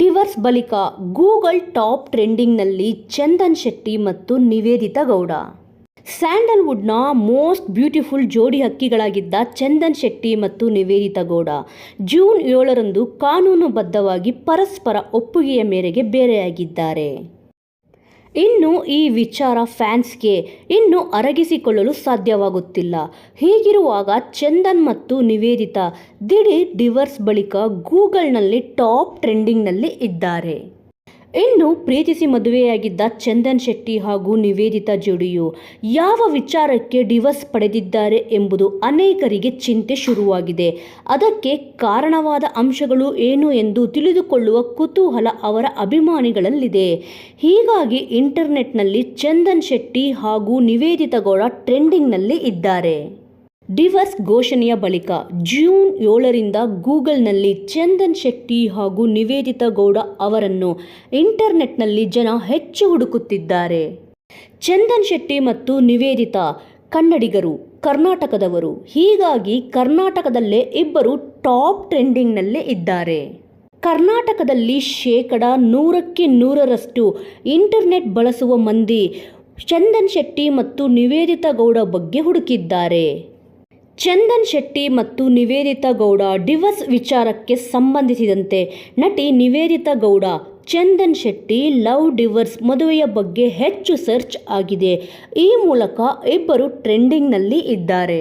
Divorce ಬಳಿಕ Google top ಟ್ರೆಂಡಿಂಗ್ನಲ್ಲಿ ಚಂದನ್ ಶೆಟ್ಟಿ ಮತ್ತು ನಿವೇದಿತಾ ಗೌಡ. ಸ್ಯಾಂಡಲ್ವುಡ್ನ ಮೋಸ್ಟ್ ಬ್ಯೂಟಿಫುಲ್ ಜೋಡಿ ಹಕ್ಕಿಗಳಾಗಿದ್ದ ಚಂದನ್ ಶೆಟ್ಟಿ ಮತ್ತು ನಿವೇದಿತಾ ಗೌಡ ಜೂನ್ ಏಳರಂದು ಕಾನೂನುಬದ್ಧವಾಗಿ ಪರಸ್ಪರ ಒಪ್ಪಿಗೆಯ ಮೇರೆಗೆ ಬೇರೆಯಾಗಿದ್ದಾರೆ. ಇನ್ನು ಈ ವಿಚಾರ ಫ್ಯಾನ್ಸ್ಗೆ ಇನ್ನು ಅರಗಿಸಿಕೊಳ್ಳಲು ಸಾಧ್ಯವಾಗುತ್ತಿಲ್ಲ. ಹೀಗಿರುವಾಗ ಚಂದನ್ ಮತ್ತು ನಿವೇದಿತಾ ದಿಢೀರ್ ಡಿವರ್ಸ್ ಬಳಿಕ ಗೂಗಲ್ನಲ್ಲಿ ಟಾಪ್ ಟ್ರೆಂಡಿಂಗ್ನಲ್ಲಿ ಇದ್ದಾರೆ. ಇನ್ನು ಪ್ರೀತಿಸಿ ಮದುವೆಯಾಗಿದ್ದ ಚಂದನ್ ಶೆಟ್ಟಿ ಹಾಗೂ ನಿವೇದಿತಾ ಜೋಡಿಯು ಯಾವ ವಿಚಾರಕ್ಕೆ ಡಿವರ್ಸ್ ಪಡೆದಿದ್ದಾರೆ ಎಂಬುದು ಅನೇಕರಿಗೆ ಚಿಂತೆ ಶುರುವಾಗಿದೆ. ಅದಕ್ಕೆ ಕಾರಣವಾದ ಅಂಶಗಳು ಏನು ಎಂದು ತಿಳಿದುಕೊಳ್ಳುವ ಕುತೂಹಲ ಅವರ ಅಭಿಮಾನಿಗಳಲ್ಲಿದೆ. ಹೀಗಾಗಿ ಇಂಟರ್ನೆಟ್ನಲ್ಲಿ ಚಂದನ್ ಶೆಟ್ಟಿ ಹಾಗೂ ನಿವೇದಿತಾ ಗೌಡ ಟ್ರೆಂಡಿಂಗ್ನಲ್ಲಿ ಇದ್ದಾರೆ. ಡಿವರ್ಸ್ ಘೋಷಣೆಯ ಬಳಿಕ ಜೂನ್ ಏಳರಿಂದ ಗೂಗಲ್ನಲ್ಲಿ ಚಂದನ್ ಶೆಟ್ಟಿ ಹಾಗೂ ನಿವೇದಿತಾ ಗೌಡ ಅವರನ್ನು ಇಂಟರ್ನೆಟ್ನಲ್ಲಿ ಜನ ಹೆಚ್ಚು ಹುಡುಕುತ್ತಿದ್ದಾರೆ. ಚಂದನ್ ಶೆಟ್ಟಿ ಮತ್ತು ನಿವೇದಿತಾ ಕನ್ನಡಿಗರು, ಕರ್ನಾಟಕದವರು, ಹೀಗಾಗಿ ಕರ್ನಾಟಕದಲ್ಲೇ ಇಬ್ಬರು ಟಾಪ್ ಟ್ರೆಂಡಿಂಗ್ನಲ್ಲೇ ಇದ್ದಾರೆ. ಕರ್ನಾಟಕದಲ್ಲಿ ಶೇಕಡ ನೂರಕ್ಕೆ ನೂರರಷ್ಟು ಇಂಟರ್ನೆಟ್ ಬಳಸುವ ಮಂದಿ ಚಂದನ್ ಶೆಟ್ಟಿ ಮತ್ತು ನಿವೇದಿತಾ ಗೌಡ ಬಗ್ಗೆ ಹುಡುಕಿದ್ದಾರೆ. ಚಂದನ್ ಶೆಟ್ಟಿ ಮತ್ತು ನಿವೇದಿತಾ ಗೌಡ ಡಿವರ್ಸ್ ವಿಚಾರಕ್ಕೆ ಸಂಬಂಧಿಸಿದಂತೆ ನಟಿ ನಿವೇದಿತಾ ಗೌಡ, ಚಂದನ್ ಶೆಟ್ಟಿ ಲವ್ ಡಿವರ್ಸ್ ಮದುವೆಯ ಬಗ್ಗೆ ಹೆಚ್ಚು ಸರ್ಚ್ ಆಗಿದೆ. ಈ ಮೂಲಕ ಇಬ್ಬರು ಟ್ರೆಂಡಿಂಗ್ನಲ್ಲಿ ಇದ್ದಾರೆ.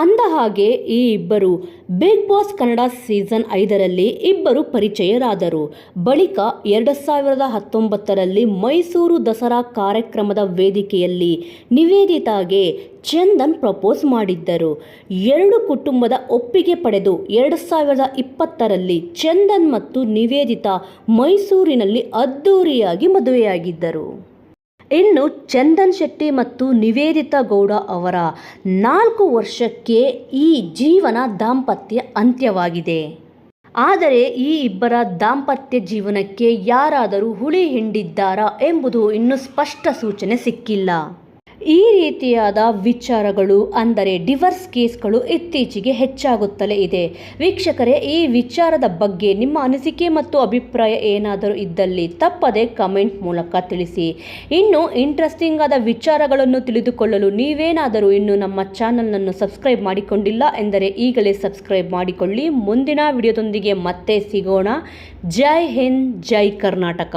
ಅಂದ ಹಾಗೆ ಈ ಇಬ್ಬರು ಬಿಗ್ ಬಾಸ್ ಕನ್ನಡ ಸೀಸನ್ ಐದರಲ್ಲಿ ಇಬ್ಬರು ಪರಿಚಯರಾದರು. ಬಳಿಕ ಎರಡು ಸಾವಿರದ ಹತ್ತೊಂಬತ್ತರಲ್ಲಿ ಮೈಸೂರು ದಸರಾ ಕಾರ್ಯಕ್ರಮದ ವೇದಿಕೆಯಲ್ಲಿ ನಿವೇದಿತಾಗೆ ಚಂದನ್ ಪ್ರಪೋಸ್ ಮಾಡಿದ್ದರು. ಎರಡು ಕುಟುಂಬದ ಒಪ್ಪಿಗೆ ಪಡೆದು ಎರಡು ಸಾವಿರದ ಇಪ್ಪತ್ತರಲ್ಲಿ ಚಂದನ್ ಮತ್ತು ನಿವೇದಿತಾ ಮೈಸೂರಿನಲ್ಲಿ ಅದ್ದೂರಿಯಾಗಿ ಮದುವೆಯಾಗಿದ್ದರು. ಇನ್ನು ಚಂದನ್ ಶೆಟ್ಟಿ ಮತ್ತು ನಿವೇದಿತಾ ಗೌಡ ಅವರ ನಾಲ್ಕು ವರ್ಷಕ್ಕೆ ಈ ಜೀವನ ದಾಂಪತ್ಯ ಅಂತ್ಯವಾಗಿದೆ. ಆದರೆ ಈ ಇಬ್ಬರ ದಾಂಪತ್ಯ ಜೀವನಕ್ಕೆ ಯಾರಾದರೂ ಹುಳಿ ಹಿಂಡಿದ್ದಾರಾ ಎಂಬುದು ಇನ್ನೂ ಸ್ಪಷ್ಟ ಸೂಚನೆ ಸಿಕ್ಕಿಲ್ಲ. ಈ ರೀತಿಯಾದ ವಿಚಾರಗಳು ಅಂದರೆ ಡಿವರ್ಸ್ ಕೇಸ್ಗಳು ಇತ್ತೀಚೆಗೆ ಹೆಚ್ಚಾಗುತ್ತಲೇ ಇದೆ. ವೀಕ್ಷಕರೇ, ಈ ವಿಚಾರದ ಬಗ್ಗೆ ನಿಮ್ಮ ಅನಿಸಿಕೆ ಮತ್ತು ಅಭಿಪ್ರಾಯ ಏನಾದರೂ ಇದ್ದಲ್ಲಿ ತಪ್ಪದೆ ಕಮೆಂಟ್ ಮೂಲಕ ತಿಳಿಸಿ. ಇನ್ನು ಇಂಟ್ರೆಸ್ಟಿಂಗ್ ಆದ ವಿಚಾರಗಳನ್ನು ತಿಳಿದುಕೊಳ್ಳಲು ನೀವೇನಾದರೂ ಇನ್ನು ನಮ್ಮ ಚಾನಲನ್ನು ಸಬ್ಸ್ಕ್ರೈಬ್ ಮಾಡಿಕೊಂಡಿಲ್ಲ ಎಂದರೆ ಈಗಲೇ ಸಬ್ಸ್ಕ್ರೈಬ್ ಮಾಡಿಕೊಳ್ಳಿ. ಮುಂದಿನ ವಿಡಿಯೋದೊಂದಿಗೆ ಮತ್ತೆ ಸಿಗೋಣ. ಜೈ ಹಿಂದ್, ಜೈ ಕರ್ನಾಟಕ.